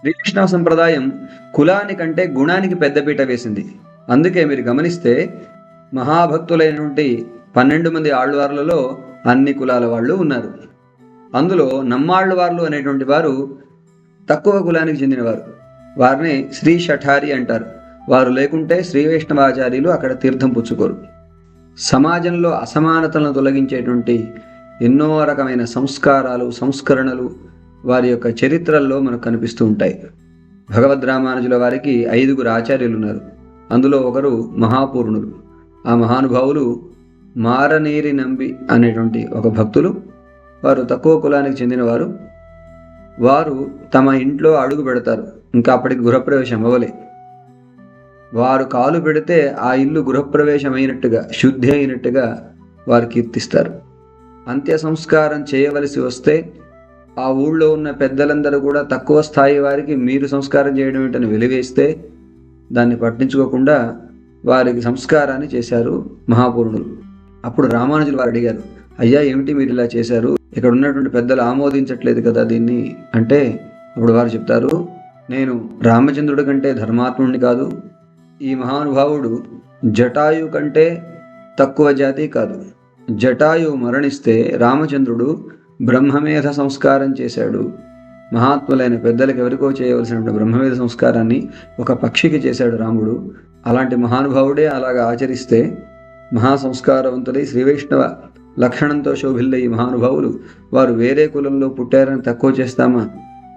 శ్రీకృష్ణ సంప్రదాయం కులానికంటే గుణానికి పెద్దపీట వేసింది. అందుకే మీరు గమనిస్తే మహాభక్తులైనటువంటి పన్నెండు మంది ఆళ్వార్లలో అన్ని కులాల వాళ్ళు ఉన్నారు. అందులో నమ్మాళ్ళవార్లు అనేటువంటి వారు తక్కువ కులానికి చెందినవారు. వారిని శ్రీ షఠారి అంటారు. వారు లేకుంటే శ్రీ వైష్ణవాచార్యులు అక్కడ తీర్థం పుచ్చుకోరు. సమాజంలో అసమానతలను తొలగించేటువంటి ఎన్నో రకమైన సంస్కారాలు సంస్కరణలు వారి యొక్క చరిత్రల్లో మనకు కనిపిస్తూ ఉంటాయి. భగవద్ రామానుజుల వారికి ఐదుగురు ఆచార్యులు ఉన్నారు అందులో ఒకరు మహాపూర్ణులు ఆ మహానుభావులు మారనీరి నంబి అనేటువంటి ఒక భక్తులు. వారు తక్కువ కులానికి చెందినవారు. వారు తమ ఇంట్లో అడుగు పెడతారు. ఇంకా అప్పటికి గృహప్రవేశం అవ్వలే. వారు కాలు పెడితే ఆ ఇల్లు గృహప్రవేశం అయినట్టుగా శుద్ధి అయినట్టుగా వారు కీర్తిస్తారు. అంత్య సంస్కారం చేయవలసి వస్తే ఆ ఊళ్ళో ఉన్న పెద్దలందరూ కూడా తక్కువ స్థాయి వారికి మీరు సంస్కారం చేయడం ఏంటని వెలివేస్తే దాన్ని పట్టించుకోకుండా వారికి సంస్కారాన్ని చేశారు మహాపూర్ణులు. అప్పుడు రామానుజులు వారు అడిగారు అయ్యా ఏమిటి మీరు ఇలా చేశారు? ఇక్కడ ఉన్నటువంటి పెద్దలు ఆమోదించట్లేదు కదా దీన్ని? అంటే అప్పుడు వారు చెప్తారు నేను రామచంద్రుడి కంటే ధర్మాత్ముడిని కాదు ఈ మహానుభావుడు జటాయు కంటే తక్కువ జాతి కాదు. జటాయు మరణిస్తే రామచంద్రుడు బ్రహ్మమేధ సంస్కారం చేశాడు. మహాత్ములైన పెద్దలకు ఎవరికో చేయవలసినటువంటి బ్రహ్మవేద సంస్కారాన్ని ఒక పక్షికి చేశాడు రాముడు. అలాంటి మహానుభావుడే అలాగా ఆచరిస్తే మహాసంస్కారవంతులై శ్రీ వైష్ణవ లక్షణంతో శోభిల్లే ఈ మహానుభావులు వారు వేరే కులంలో పుట్టారని తక్కువ చేస్తామా?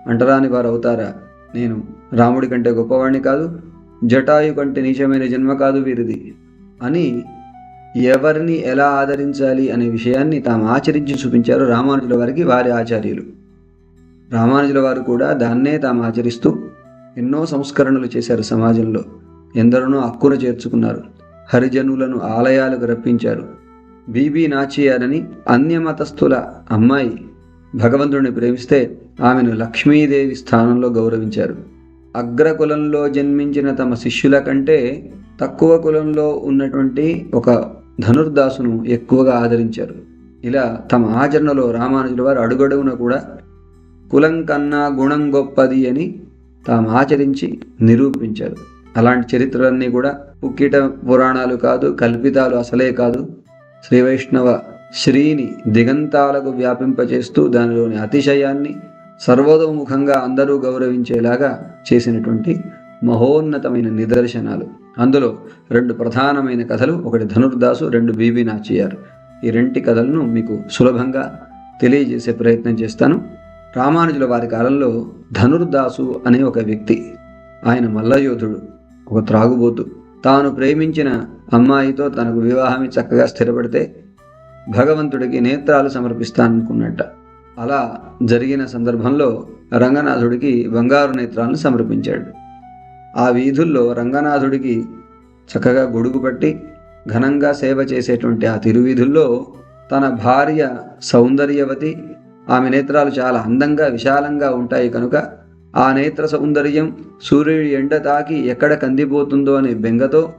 అంటరాని వారు అవుతారా నేను రాముడి కంటే గొప్పవాణ్ణి కాదు జటాయు కంటే నీచమైన జన్మ కాదు వీరిది అని ఎవరిని ఎలా ఆదరించాలి అనే విషయాన్ని తాము ఆచరించి చూపించారు రామానుజుల వారికి వారి ఆచార్యులు. రామానుజుల వారు కూడా దాన్నే తాము ఆచరిస్తూ ఎన్నో సంస్కరణలు చేశారు సమాజంలో. ఎందరినో హక్కును చేర్చుకున్నారు. హరిజనులను ఆలయాలకు రప్పించారు. బీబీ నాచియారని అన్యమతస్థుల అమ్మాయి భగవంతుడిని ప్రేమిస్తే ఆమెను లక్ష్మీదేవి స్థానంలో గౌరవించారు. అగ్రకులంలో జన్మించిన తమ శిష్యుల కంటే తక్కువ కులంలో ఉన్నటువంటి ఒక ధనుర్దాసును ఎక్కువగా ఆదరించారు. ఇలా తమ ఆచరణలో రామానుజుల వారు అడుగడుగున కూడా కులం కన్నా గుణం గొప్పది అని తాము ఆచరించి నిరూపించారు. అలాంటి చరిత్రలన్నీ కూడా ఉక్కిట పురాణాలు కాదు కల్పితాలు అసలే కాదు. శ్రీ వైష్ణవ శ్రీని దిగంతాలకు వ్యాపింపచేస్తూ దానిలోని అతిశయాన్ని సర్వతోముఖంగా అందరూ గౌరవించేలాగా చేసినటువంటి మహోన్నతమైన నిదర్శనాలు. అందులో రెండు ప్రధానమైన కథలు ఒకటి ధనుర్దాసు రెండు బీబీ నాచియార్. ఈ రెంటి కథలను మీకు సులభంగా తెలియజేసే ప్రయత్నం చేస్తాను. రామానుజుల వారి కాలంలో ధనుర్దాసు అనే ఒక వ్యక్తి ఆయన మల్లయోధుడు ఒక త్రాగుబోతు. తాను ప్రేమించిన అమ్మాయితో తనకు వివాహమే చక్కగా స్థిరపడితే భగవంతుడికి నేత్రాలు సమర్పిస్తాననుకున్నట్ట. అలా జరిగిన సందర్భంలో రంగనాథుడికి బంగారు నేత్రాలను సమర్పించాడు. ఆ వీధుల్లో రంగనాథుడికి చక్కగా గొడుగు పట్టి ఘనంగా సేవ చేసేటువంటి ఆ తిరువీధుల్లో తన భార్య సౌందర్యవతి ఆమె నేత్రాలు చాలా అందంగా విశాలంగా ఉంటాయి కనుక ఆ నేత్ర సౌందర్యం సూర్యుడి ఎండ తాకి ఎక్కడ కందిపోతుందో అనే బెంగతో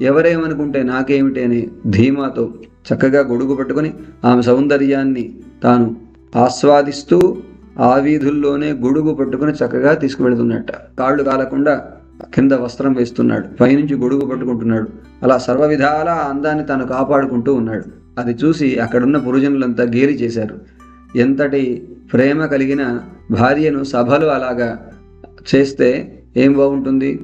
ఎవరేమనుకుంటే నాకేమిటి అనే ధీమాతో చక్కగా గొడుగు పట్టుకొని ఆమె సౌందర్యాన్ని తాను ఆస్వాదిస్తూ ఆ వీధుల్లోనే గొడుగు పట్టుకుని చక్కగా తీసుకువెళుతున్నట్ట. కాళ్ళు కాలకుండా కింద వస్త్రం వేస్తున్నాడు. పైనుంచి గొడుగు పట్టుకుంటున్నాడు. అలా సర్వ విధాల అందాన్ని తాను కాపాడుకుంటూ ఉన్నాడు. అది చూసి అక్కడున్న పురుజనులంతా గేలి చేశారు. ఎంతటి ప్రేమ కలిగిన భార్యను సభలు అలాగా చేస్తే ఏం బాగుంటుంది?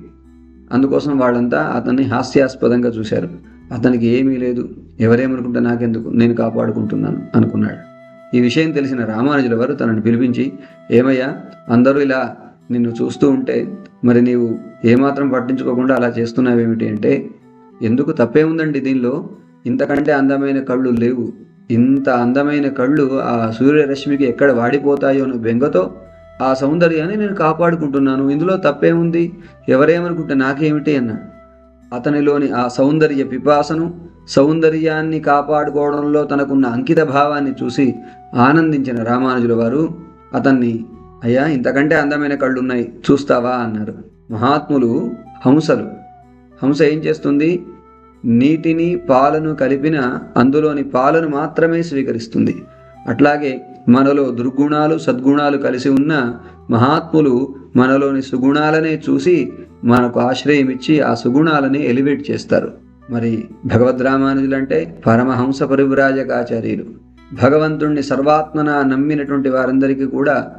అందుకోసం వాళ్ళంతా అతన్ని హాస్యాస్పదంగా చూశారు. అతనికి ఏమీ లేదు. ఎవరేమనుకుంటే నాకెందుకు? నేను కాపాడుకుంటున్నాను అనుకున్నాడు. ఈ విషయం తెలిసిన రామానుజుల వారు తనని పిలిపించి ఏమయ్యా అందరూ ఇలా నిన్ను చూస్తూ ఉంటే మరి నీవు ఏమాత్రం పట్టించుకోకుండా అలా చేస్తున్నావేమిటి అంటే ఎందుకు తప్పే ఉందండి దీనిలో? ఇంతకంటే అందమైన కళ్ళు లేవు. ఇంత అందమైన కళ్ళు ఆ సూర్యరశ్మికి ఎక్కడ వాడిపోతాయో అనే బెంగతో? ఆ సౌందర్యాన్ని నేను కాపాడుకుంటున్నాను. ఇందులో తప్పేముంది ఎవరేమనుకుంటే నాకేమిటి అన్నాడు అతనిలోని ఆ సౌందర్య పిపాసను సౌందర్యాన్ని కాపాడుకోవడంలో తనకున్న అంకిత భావాన్ని చూసి ఆనందించిన రామానుజుల వారు అతన్ని అయ్యా ఇంతకంటే అందమైన కళ్ళు ఉన్నాయి చూస్తావా? అన్నారు. మహాత్ములు హంసలు. హంస ఏం చేస్తుంది? నీటిని పాలను కలిపిన అందులోని పాలను మాత్రమే స్వీకరిస్తుంది. అట్లాగే మనలో దుర్గుణాలు సద్గుణాలు కలిసి ఉన్న మహాత్ములు మనలోని సుగుణాలనే చూసి మనకు ఆశ్రయం ఇచ్చి ఆ సుగుణాలని ఎలివేట్ చేస్తారు. మరి భగవద్ రామానుజులంటే పరమహంస పరివ్రాజకాచార్యులు. భగవంతుణ్ణి సర్వాత్మన నమ్మినటువంటి వారందరికీ కూడా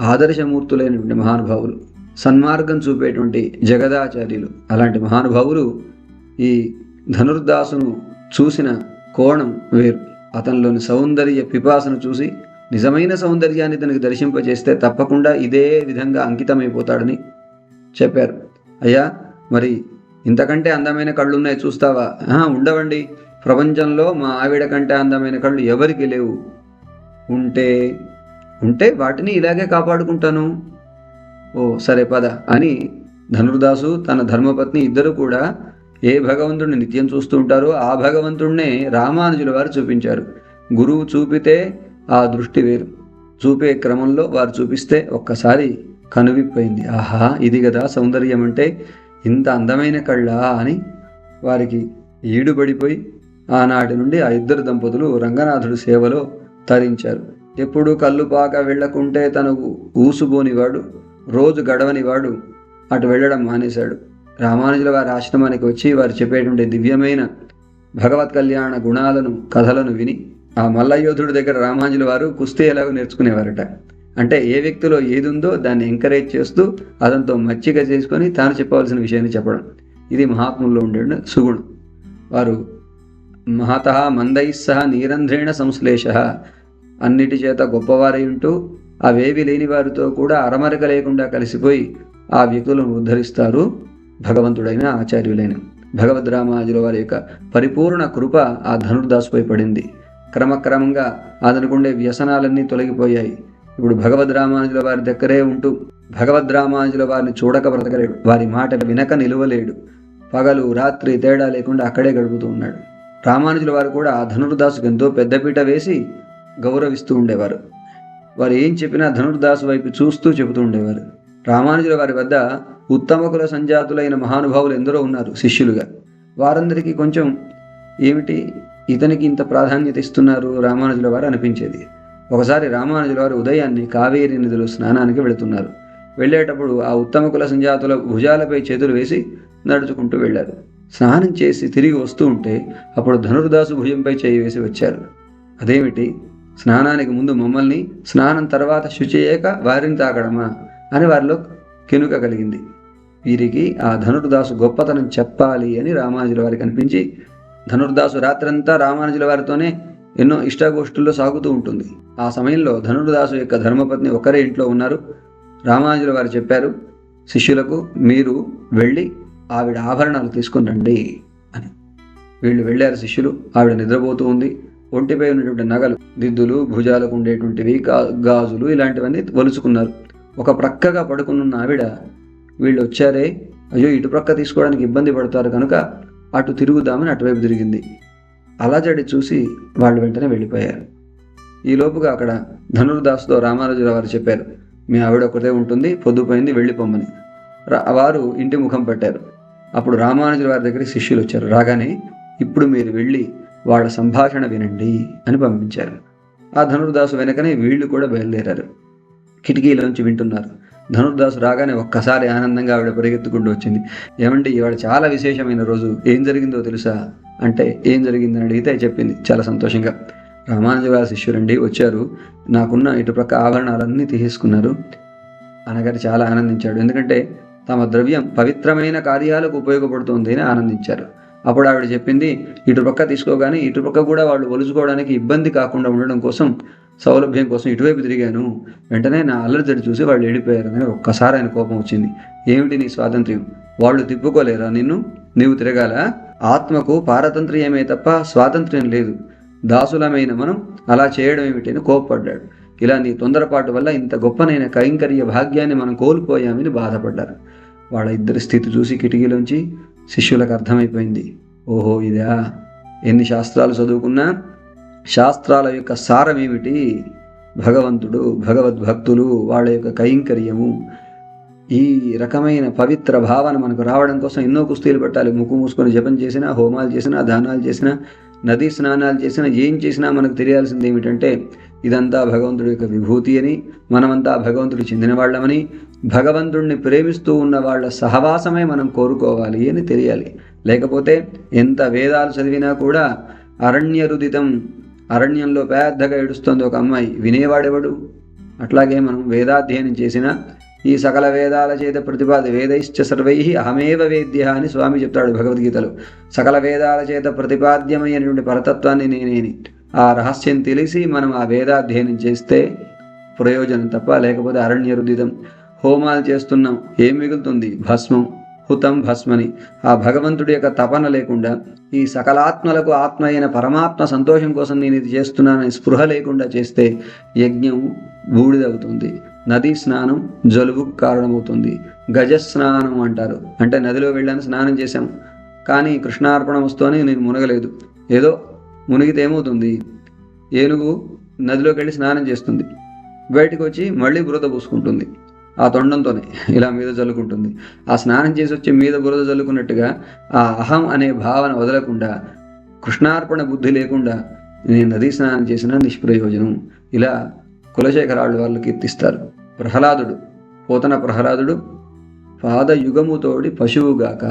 ఆదర్శమూర్తులైనటువంటి మహానుభావులు సన్మార్గం చూపేటువంటి జగదాచార్యులు. అలాంటి మహానుభావులు ఈ ధనుర్దాసును చూసిన కోణం వేరు. అతనిలోని సౌందర్య పిపాసను చూసి నిజమైన సౌందర్యాన్ని తనకి దర్శింపజేస్తే తప్పకుండా ఇదే విధంగా అంకితమైపోతాడని చెప్పారు. అయ్యా మరి ఇంతకంటే అందమైన కళ్ళు ఉన్నాయి చూస్తావా? "ఆహా, ఉండవండి. ప్రపంచంలో మా ఆవిడ కంటే అందమైన కళ్ళు ఎవరికి లేవు. ఉంటే ఉంటే వాటిని ఇలాగే కాపాడుకుంటాను. ఓ సరే పద. అని ధనుర్దాసు తన ధర్మపత్ని ఇద్దరు కూడా ఏ భగవంతుడిని నిత్యం చూస్తూ ఉంటారో ఆ భగవంతుడినే రామానుజుల వారు చూపించారు. గురువు చూపితే ఆ దృష్టి వేరు. చూపే క్రమంలో వారు చూపిస్తే ఒక్కసారి కనువిప్పైంది. ఆహా ఇది కదా సౌందర్యం అంటే ఇంత అందమైన కళ్ళా అని వారికి ఈడుపడిపోయి ఆనాటి నుండి ఆ ఇద్దరు దంపతులు రంగనాథుడి సేవలో తరించారు. ఎప్పుడు కళ్ళు పాక వెళ్ళకుంటే తనకు ఊసుబోనివాడు రోజు గడవనివాడు అటు వెళ్ళడం మానేశాడు. రామానుజుల వారి ఆశ్రమానికి వచ్చి వారు చెప్పేటువంటి దివ్యమైన భగవత్ కళ్యాణ గుణాలను కథలను విని ఆ మల్లయోధుడి దగ్గర రామానుజుల వారు కుస్తీ ఎలాగో నేర్చుకునేవారట. అంటే ఏ వ్యక్తిలో ఏది ఉందో దాన్ని ఎంకరేజ్ చేస్తూ అతనితో మచ్చిక చేసుకొని తాను చెప్పవలసిన విషయాన్ని చెప్పడం. ఇది మహాత్ముల్లో ఉండే సుగుణం. వారు మహత మందైస్సహ నీరంధ్రేణ సంశ్లేష అన్నిటి చేత గొప్పవారై ఉంటూ అవేవి లేని వారితో కూడా అరమరక లేకుండా కలిసిపోయి ఆ వ్యక్తులను ఉద్ధరిస్తారు భగవంతుడైన ఆచార్యులైన. భగవద్ రామానుజుల వారి యొక్క పరిపూర్ణ కృప ఆ ధనుర్దాసుపై పడింది. క్రమక్రమంగా అతనుకుండే వ్యసనాలన్నీ తొలగిపోయాయి. ఇప్పుడు భగవద్ రామానుజుల వారి దగ్గరే ఉంటూ భగవద్ రామానుజుల వారిని చూడక బ్రతకలేడు. వారి మాట వినక నిలువలేడు. పగలు రాత్రి తేడా లేకుండా అక్కడే గడుపుతూ ఉన్నాడు. రామానుజుల వారు కూడా ఆ ధనుర్దాసుకు ఎంతో పెద్దపీట వేసి గౌరవిస్తూ ఉండేవారు. వారు ఏం చెప్పినా ధనుర్దాసు వైపు చూస్తూ చెబుతూ ఉండేవారు. రామానుజుల వారి వద్ద ఉత్తమకుల సంజాతులైన మహానుభావులు ఎందరో ఉన్నారు శిష్యులుగా. వారందరికీ కొంచెం ఏమిటి ఇతనికి ఇంత ప్రాధాన్యత ఇస్తున్నారు రామానుజుల వారు అనిపించేది. ఒకసారి రామానుజుల వారు ఉదయాన్నే కావేరి నదిలో స్నానానికి వెళుతున్నారు. వెళ్ళేటప్పుడు ఆ ఉత్తమ కుల సంజాతుల భుజాలపై చేతులు వేసి నడుచుకుంటూ వెళ్ళారు. స్నానం చేసి తిరిగి వస్తూ ఉంటే అప్పుడు ధనుర్దాసు భుజంపై చేయి వేసి వచ్చారు. అదేమిటి? స్నానానికి ముందు మమ్మల్ని స్నానం తర్వాత శుచేయక వారిని తాగడమా అని వారిలో కెనుక కలిగింది వీరికి ఆ ధనుర్దాసు గొప్పతనం చెప్పాలి అని రామానుజుల వారికి అనిపించి ధనుర్దాసు రాత్రంతా రామానుజుల వారితోనే ఎన్నో ఇష్టాగోష్ఠుల్లో సాగుతూ ఉంటుంది. ఆ సమయంలో ధనుర్దాసు యొక్క ధర్మపత్ని ఒకరే ఇంట్లో ఉన్నారు. రామానుజుల వారు చెప్పారు శిష్యులకు మీరు వెళ్ళి ఆవిడ ఆభరణాలు తీసుకుని రండి అని. వీళ్ళు వెళ్ళారు శిష్యులు ఆవిడ నిద్రపోతూ ఉంది. ఒంటిపై ఉన్నటువంటి నగలు దిద్దులు భుజాలకు ఉండేటువంటివి గా- గాజులు ఇలాంటివన్నీ వలుచుకున్నారు. ఒక ప్రక్కగా పడుకునున్న ఆవిడ వీళ్ళు వచ్చారే అయ్యో ఇటు ప్రక్క తీసుకోవడానికి ఇబ్బంది పడతారు కనుక అటు తిరుగుదామని అటువైపు తిరిగింది. అలజడి చూసి వాళ్ళు వెంటనే వెళ్ళిపోయారు. ఈ లోపుగా అక్కడ ధనుర్దాస్తో రామారాజురావు వారు చెప్పారు మీ ఆవిడ ఒకటే ఉంటుంది పొద్దుపోయింది వెళ్ళిపోమ్మని. వారు ఇంటి ముఖం పట్టారు. అప్పుడు రామానుజుల వారి దగ్గరికి శిష్యులు వచ్చారు రాగానే ఇప్పుడు మీరు వెళ్ళి వాళ్ళ సంభాషణ వినండి అని పంపించారు. ఆ ధనుర్దాసు వెనకనే వీళ్ళు కూడా బయలుదేరారు. కిటికీలోంచి వింటున్నారు. ధనుర్దాసు రాగానే ఒక్కసారి ఆనందంగా ఆవిడ పరిగెత్తుకుంటూ వచ్చింది. ఏమండి ఇవాళ చాలా విశేషమైన రోజు. ఏం జరిగిందో తెలుసా? అంటే ఏం జరిగిందని అడిగితే చెప్పింది చాలా సంతోషంగా. రామానుజ శిష్యురండి శిష్యులండి వచ్చారు. నాకున్న ఇటుప్రక్క ఆభరణాలన్నీ తీసేసుకున్నారు. అనగారు చాలా ఆనందించాడు. ఎందుకంటే తమ ద్రవ్యం పవిత్రమైన కార్యాలకు ఉపయోగపడుతుంది అని ఆనందించారు. అప్పుడు ఆవిడ చెప్పింది ఇటుపక్క తీసుకోగానే ఇటుపక్క కూడా వాళ్ళు ఒలుచుకోవడానికి ఇబ్బంది కాకుండా ఉండడం కోసం సౌలభ్యం కోసం ఇటువైపు తిరిగాను. వెంటనే నా అల్లరిజడి చూసి వాళ్ళు ఏడిపోయారని ఒక్కసారి ఆయన కోపం వచ్చింది. ఏమిటి నీ స్వాతంత్ర్యం? వాళ్ళు తిప్పుకోలేరా నిన్ను? నీవు తిరగాల? ఆత్మకు పారతంత్ర్యమే తప్ప స్వాతంత్ర్యం లేదు. దాసులమైన మనం అలా చేయడం ఏమిటి? అని కోప్పడ్డాడు. ఇలా నీ తొందరపాటు వల్ల ఇంత గొప్పనైన కైంకర్య భాగ్యాన్ని మనం కోల్పోయామని బాధపడ్డారు. వాళ్ళ ఇద్దరి స్థితి చూసి కిటికీలోంచి శిష్యులకు అర్థమైపోయింది. ఓహో ఇదా? ఎన్ని శాస్త్రాలు చదువుకున్నా శాస్త్రాల యొక్క సారం ఏమిటి భగవంతుడు భగవద్భక్తులు వాళ్ళ యొక్క కైంకర్యము. ఈ రకమైన పవిత్ర భావన మనకు రావడం కోసం ఎన్నో కుస్తీలు పెట్టాలి. ముక్కు మూసుకొని జపం చేసినా హోమాలు చేసినా దానాలు చేసినా నదీ స్నానాలు చేసినా ఏం చేసినా మనకు తెలియాల్సింది ఏమిటంటే ఇదంతా భగవంతుడి యొక్క విభూతి అని మనమంతా భగవంతుడు చెందిన వాళ్ళమని భగవంతుడిని ప్రేమిస్తూ ఉన్న వాళ్ళ సహవాసమే మనం కోరుకోవాలి అని తెలియాలి. లేకపోతే ఎంత వేదాలు చదివినా కూడా అరణ్యరుదితం అరణ్యంలో పెద్దగా ఏడుస్తుంది ఒక అమ్మాయి వినేవాడెవడు? అట్లాగే మనం వేదాధ్యయనం చేసినా ఈ సకల వేదాల చేత ప్రతిపాద వేదైశ్చ సర్వై అహమేవ వేద్య అని స్వామి చెప్తాడు భగవద్గీతలో. సకల వేదాల చేత ప్రతిపాద్యమైనటువంటి పరతత్వాన్ని నేనేని. ఆ రహస్యం తెలిసి మనం ఆ వేదాధ్యయనం చేస్తే ప్రయోజనం తప్ప లేకపోతే అరణ్య రుదితం హోమాలు చేస్తున్నాం ఏం మిగులుతుంది? భస్మం హుతం భస్మని. ఆ భగవంతుడి యొక్క తపన లేకుండా ఈ సకలాత్మలకు ఆత్మ అయిన పరమాత్మ సంతోషం కోసం నేను ఇది చేస్తున్నానని స్పృహ లేకుండా చేస్తే యజ్ఞం బూడిదవుతుంది. నదీ స్నానం జలుబుకు కారణమవుతుంది. గజ స్నానం అంటారు. అంటే నదిలో వెళ్ళాను స్నానం చేశాం. కానీ కృష్ణార్పణ వస్తువుని నేను మునగలేదు. ఏదో మునిగితే ఏమవుతుంది? ఏనుగు నదిలోకి వెళ్ళి స్నానం చేస్తుంది. బయటికి వచ్చి మళ్ళీ బురద పూసుకుంటుంది. ఆ తొండంతోనే ఇలా మీద చల్లుకుంటుంది ఆ స్నానం చేసి వచ్చి మీద బురద చల్లుకున్నట్టుగా ఆ అహం అనే భావన వదలకుండా కృష్ణార్పణ బుద్ధి లేకుండా నేను నదీ స్నానం చేసిన నిష్ప్రయోజనం. ఇలా కులశేఖరాళ్ళు వాళ్ళు కీర్తిస్తారు. ప్రహ్లాదుడు పోతన ప్రహ్లాదుడు పాదయుగముతోడి పశువుగాక.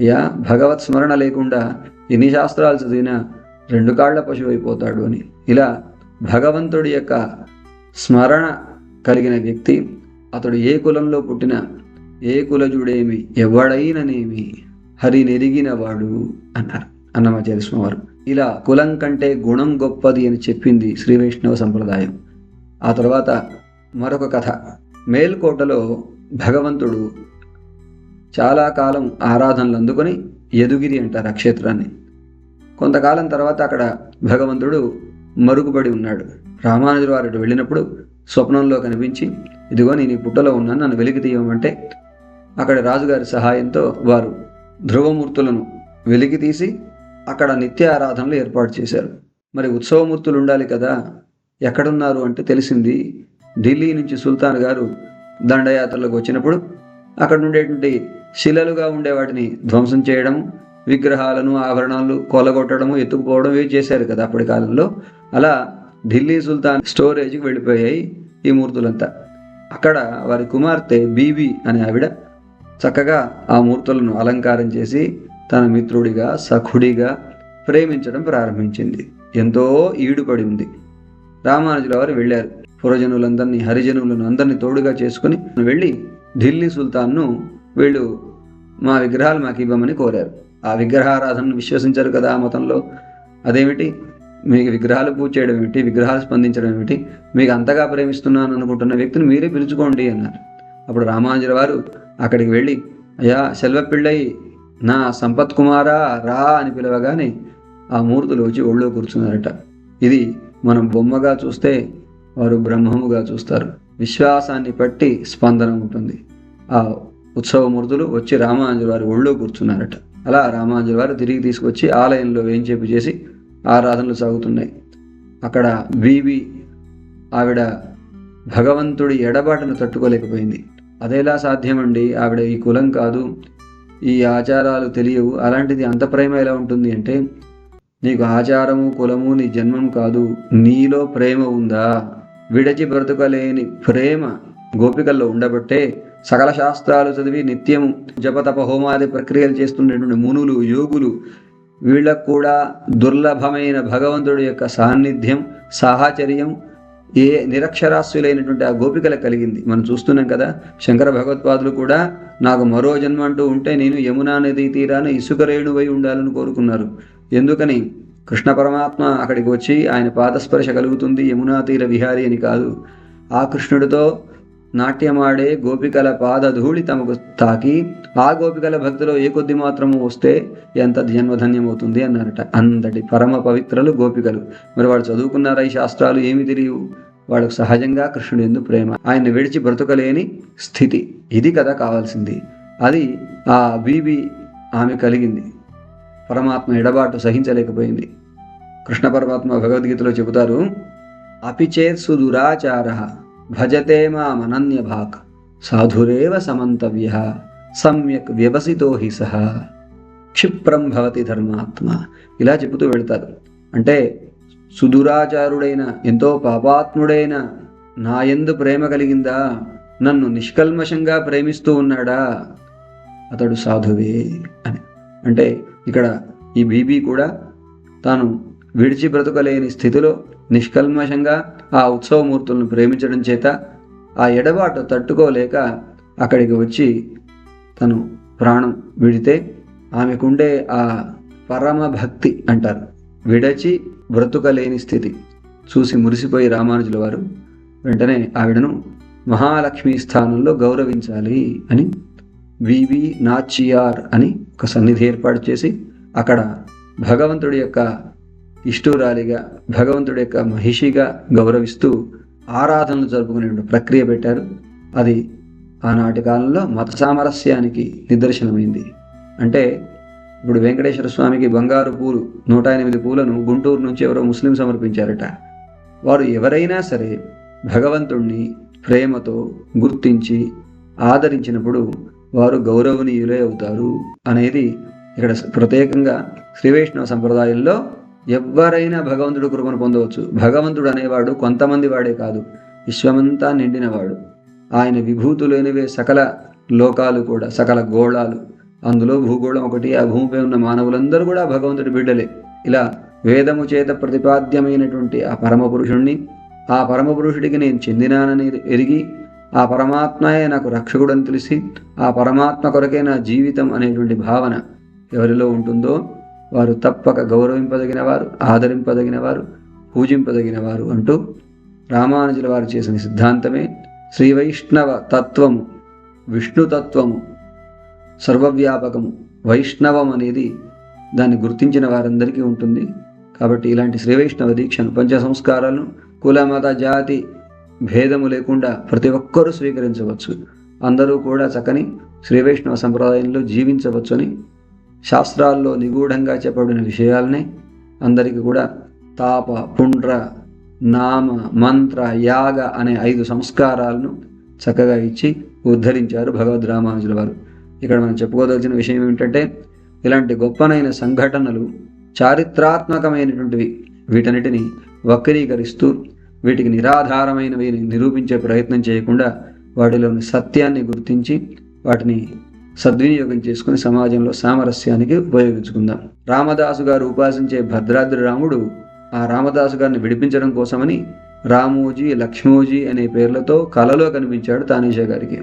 యా భగవత్ స్మరణ లేకుండా ఎన్ని శాస్త్రాలు చదివినా రెండు కాళ్ళ పశువు అయిపోతాడు అని. ఇలా భగవంతుడి యొక్క స్మరణ కలిగిన వ్యక్తి అతడు ఏ కులంలో పుట్టిన ఏ కులజుడేమి ఎవడైననేమి హరి నెరిగినవాడు అన్నారు అన్నమాచార్య స్వామివారు ఇలా కులం కంటే గుణం గొప్పది అని చెప్పింది శ్రీ వైష్ణవ సంప్రదాయం. ఆ తర్వాత మరొక కథ. మేల్కోటలో భగవంతుడు చాలా కాలం ఆరాధనలు అందుకొని యదుగిరి అంటారు ఆ క్షేత్రాన్ని. కొంతకాలం తర్వాత అక్కడ భగవంతుడు మరుగుపడి ఉన్నాడు. రామానుజుడు వారు వెళ్ళినప్పుడు స్వప్నంలో కనిపించి ఇదిగో నేను ఈ పుట్టలో ఉన్నాను నన్ను వెలికి తీయమంటే అక్కడ రాజుగారి సహాయంతో వారు ధ్రువమూర్తులను వెలికి తీసి అక్కడ నిత్య ఆరాధనలు ఏర్పాటు చేశారు. మరి ఉత్సవమూర్తులు ఉండాలి కదా ఎక్కడున్నారు అంటే తెలిసింది. ఢిల్లీ నుంచి సుల్తాన్ గారు దండయాత్రలకు వచ్చినప్పుడు అక్కడ ఉండేటువంటి శిలలుగా ఉండే వాటిని ధ్వంసం చేయడం విగ్రహాలను ఆభరణాలు కొలగొట్టడము ఎత్తుకుపోవడం ఇవి చేశారు కదా అప్పటి కాలంలో. అలా ఢిల్లీ సుల్తాన్ స్టోరేజ్కి వెళ్ళిపోయాయి ఈ మూర్తులంతా. అక్కడ వారి కుమార్తె బీబీ అనే ఆవిడ చక్కగా ఆ మూర్తులను అలంకారం చేసి తన మిత్రుడిగా సఖుడిగా ప్రేమించడం ప్రారంభించింది. ఎంతో ఈడుపడి ఉంది. రామానుజుల వారు వెళ్ళారు. పురజనులందరినీ హరిజనులను అందరినీ తోడుగా చేసుకుని వెళ్ళి ఢిల్లీ సుల్తాన్ను వీళ్ళు మా విగ్రహాలు మాకు ఇవ్వమని కోరారు. ఆ విగ్రహారాధనను విశ్వసించారు కదా ఆ మతంలో. అదేమిటి? మీకు విగ్రహాలు పూజ చేయడం ఏమిటి? విగ్రహాలు స్పందించడం ఏమిటి? మీకు అంతగా ప్రేమిస్తున్నాను అనుకుంటున్న వ్యక్తిని మీరే పిలుచుకోండి అన్నారు. అప్పుడు రామానుజుల వారు అక్కడికి వెళ్ళి అయ్యా సెల్వపిళ్ళై నా సంపత్ కుమారా రా అని పిలవగానే ఆ మూర్తులు వచ్చి ఒళ్ళో కూర్చున్నారట. ఇది మనం బొమ్మగా చూస్తే వారు బ్రహ్మముగా చూస్తారు. విశ్వాసాన్ని బట్టి స్పందన ఉంటుంది. ఆ ఉత్సవమూర్తులు వచ్చి రామానుజుల వారి ఒళ్ళో కూర్చున్నారట. అలా రామానుజుల వారు తిరిగి తీసుకొచ్చి ఆలయంలో వేయించేపు చేసి ఆరాధనలు సాగుతున్నాయి. అక్కడ బీబీ ఆవిడ భగవంతుడి ఎడబాటును తట్టుకోలేకపోయింది. అదేలా సాధ్యమండి ఆవిడ ఈ కులం కాదు ఈ ఆచారాలు తెలియవు అలాంటిది అంత ప్రేమ ఎలా ఉంటుంది అంటే నీకు ఆచారము కులము నీ జన్మం కాదు నీలో ప్రేమ ఉందా? విడచి బ్రతుకలేని ప్రేమ గోపికల్లో ఉండబట్టే సకల శాస్త్రాలు చదివి నిత్యం జపతప హోమాది ప్రక్రియలు చేస్తున్నటువంటి మునులు యోగులు వీళ్ళకు కూడా దుర్లభమైన భగవంతుడి యొక్క సాన్నిధ్యం సాహచర్యం ఏ నిరక్షరాస్యులైనటువంటి ఆ గోపికల కలిగింది. మనం చూస్తున్నాం కదా శంకర భగవత్పాదులు కూడా నాకు మరో జన్మ అంటూ ఉంటే నేను యమునా నదీ తీరాన ఇసుక రేణువై ఉండాలని కోరుకున్నారు. ఎందుకని? కృష్ణ పరమాత్మ అక్కడికి వచ్చి ఆయన పాదస్పర్శ కలుగుతుంది యమునా తీర విహారి అని కాదు. ఆ కృష్ణుడితో నాట్యమాడే గోపికల పాదధూళి తమకు తాకి ఆ గోపికల భక్తిలో ఏ కొద్ది మాత్రము వస్తే ఎంత జన్మధన్యమవుతుంది అన్నారట. అంతటి పరమ పవిత్రలు గోపికలు. మరి వాళ్ళు చదువుకున్నారా ఈ శాస్త్రాలు? ఏమి తెలియవు. వాళ్ళకు సహజంగా కృష్ణుడు ఎందు ప్రేమ. ఆయన విడిచి బ్రతుకలేని స్థితి. ఇది కదా కావాల్సింది. అది ఆ బీబీ ఆమె కలిగింది. పరమాత్మ ఎడబాటు సహించలేకపోయింది. కృష్ణ పరమాత్మ భగవద్గీతలో చెబుతారు అపిచేత్ సుదురాచార భజతే మామనన్య భాక్ సాధురేవ సమంతవ్య. సమ్యక్ వ్యవసితో హి సహ. క్షిప్రం భవతి ధర్మాత్మ. ఇలా చెబుతూ వెళ్తారు. అంటే సుదురాచారుడైన ఎంతో పాపాత్ముడైన నా ఎందు ప్రేమ కలిగిందా? నన్ను నిష్కల్మషంగా ప్రేమిస్తూ ఉన్నాడా? అతడు సాధువే అని. అంటే ఇక్కడ ఈ బీబీ కూడా తాను విడిచి బ్రతకలేని స్థితిలో నిష్కల్మషంగా ఆ ఉత్సవమూర్తులను ప్రేమించడం చేత ఆ ఎడబాటు తట్టుకోలేక అక్కడికి వచ్చి తను ప్రాణం విడితే ఆమెకుండే ఆ పరమ భక్తి అంటారు. విడచి బ్రతుకలేని స్థితి. చూసి మురిసిపోయి రామానుజుల వారు వెంటనే ఆవిడను మహాలక్ష్మి స్థానంలో గౌరవించాలి అని వివి నాచియార్ అని ఒక సన్నిధి ఏర్పాటు చేసి అక్కడ భగవంతుడి యొక్క ఇష్టూరాలిగా భగవంతుడి యొక్క మహిషిగా గౌరవిస్తూ ఆరాధనలు జరుపుకునే ప్రక్రియ పెట్టారు. అది ఆనాటి కాలంలో మత సామరస్యానికి నిదర్శనమైంది. అంటే ఇప్పుడు వెంకటేశ్వర స్వామికి బంగారు పూలు నూట ఎనిమిది పూలను గుంటూరు నుంచి ఎవరో ముస్లిం సమర్పించారట. వారు ఎవరైనా సరే భగవంతుణ్ణి ప్రేమతో గుర్తించి ఆదరించినప్పుడు వారు గౌరవనీయులే అవుతారు అనేది ఇక్కడ ప్రత్యేకంగా శ్రీ వైష్ణవ సంప్రదాయంలో ఎవరైనా భగవంతుడు కృపను పొందవచ్చు. భగవంతుడు అనేవాడు కొంతమంది వాడే కాదు. విశ్వమంతా నిండినవాడు. ఆయన విభూతులైనవే సకల లోకాలు కూడా సకల గోళాలు. అందులో భూగోళం ఒకటి ఆ భూమిపై ఉన్న మానవులందరూ కూడా భగవంతుడి బిడ్డలే. ఇలా వేదము చేత ప్రతిపాద్యమైనటువంటి ఆ పరమ పురుషుణ్ణి ఆ పరమ పురుషుడికి నేను చెందినానని ఎరిగి ఆ పరమాత్మయే నాకు రక్షకుడని తెలిసి ఆ పరమాత్మ కొరకే నా జీవితం అనేటువంటి భావన ఎవరిలో ఉంటుందో వారు తప్పక గౌరవింపదగిన వారు ఆదరింపదగిన వారు పూజింపదగిన వారు అంటూ రామానుజుల వారు చేసిన సిద్ధాంతమే శ్రీ వైష్ణవ తత్వము విష్ణుతత్వము సర్వవ్యాపకము వైష్ణవం అనేది దాన్ని గుర్తించిన వారందరికీ ఉంటుంది. కాబట్టి ఇలాంటి శ్రీ వైష్ణవ దీక్షను పంచ సంస్కారాలను కుల మత జాతి భేదము లేకుండా ప్రతి ఒక్కరూ స్వీకరించవచ్చు. అందరూ కూడా చక్కని శ్రీ వైష్ణవ సంప్రదాయంలో జీవించవచ్చని శాస్త్రాల్లో నిగూఢంగా చెప్పబడిన విషయాలనే అందరికీ కూడా తాప పుండ్ర నామ మంత్ర యాగ అనే ఐదు సంస్కారాలను చక్కగా ఇచ్చి ఉద్ధరించారు భగవద్ రామానుజుల వారు. ఇక్కడ మనం చెప్పుకోదలసిన విషయం ఏమిటంటే ఇలాంటి గొప్పనైన సంఘటనలు చారిత్రాత్మకమైనటువంటివి వీటన్నిటిని వక్రీకరిస్తూ వీటికి నిరాధారమైనవి నిరూపించే ప్రయత్నం చేయకుండా వాటిలోని సత్యాన్ని గుర్తించి వాటిని సద్వినియోగం చేసుకుని సమాజంలో సామరస్యానికి ఉపయోగించుకుందాం. రామదాసు గారు ఉపాసించే భద్రాద్రి రాముడు ఆ రామదాసు గారిని విడిపించడం కోసమని రామోజీ లక్ష్మోజీ అనే పేర్లతో కలలో కనిపించాడు తానీషా గారికి.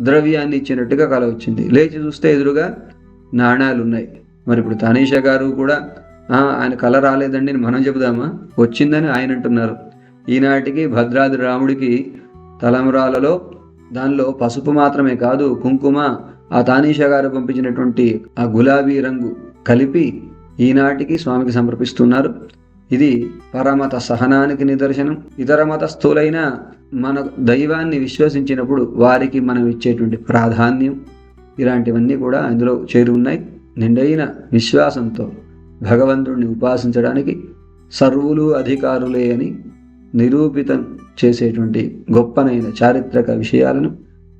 ద్రవ్యాన్ని ఇచ్చినట్టుగా కల వచ్చింది. లేచి చూస్తే ఎదురుగా నాణాలు ఉన్నాయి మరి ఇప్పుడు తానీషా గారు కూడా ఆయన కళ రాలేదండి మనం చెబుదామా? వచ్చిందని ఆయన అంటున్నారు. ఈనాటికి భద్రాద్రి రాముడికి తలమురాలలో దానిలో పసుపు మాత్రమే కాదు కుంకుమ ఆ తానీషా గారు పంపించినటువంటి ఆ గులాబీ రంగు కలిపి ఈనాటికి స్వామికి సమర్పిస్తున్నారు. ఇది పరమత సహనానికి నిదర్శనం. ఇతర మతస్థులైన మన దైవాన్ని విశ్వసించినప్పుడు వారికి మనం ఇచ్చేటువంటి ప్రాధాన్యం. ఇలాంటివన్నీ కూడా అందులో చేరి ఉన్నాయి. నిండైన విశ్వాసంతో భగవంతుడిని ఉపాసించడానికి సర్వులు అధికారులే అని నిరూపితం చేసేటువంటి గొప్పనైన చారిత్రక విషయాలను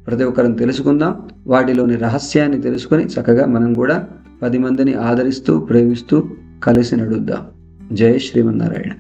ప్రతి ఒక్కరం తెలుసుకుందాం. వాటిలోని రహస్యాన్ని తెలుసుకొని చక్కగా మనం కూడా పది మందిని ఆదరిస్తూ ప్రేమిస్తూ కలిసి నడుద్దాం. జయ శ్రీమన్నారాయణ.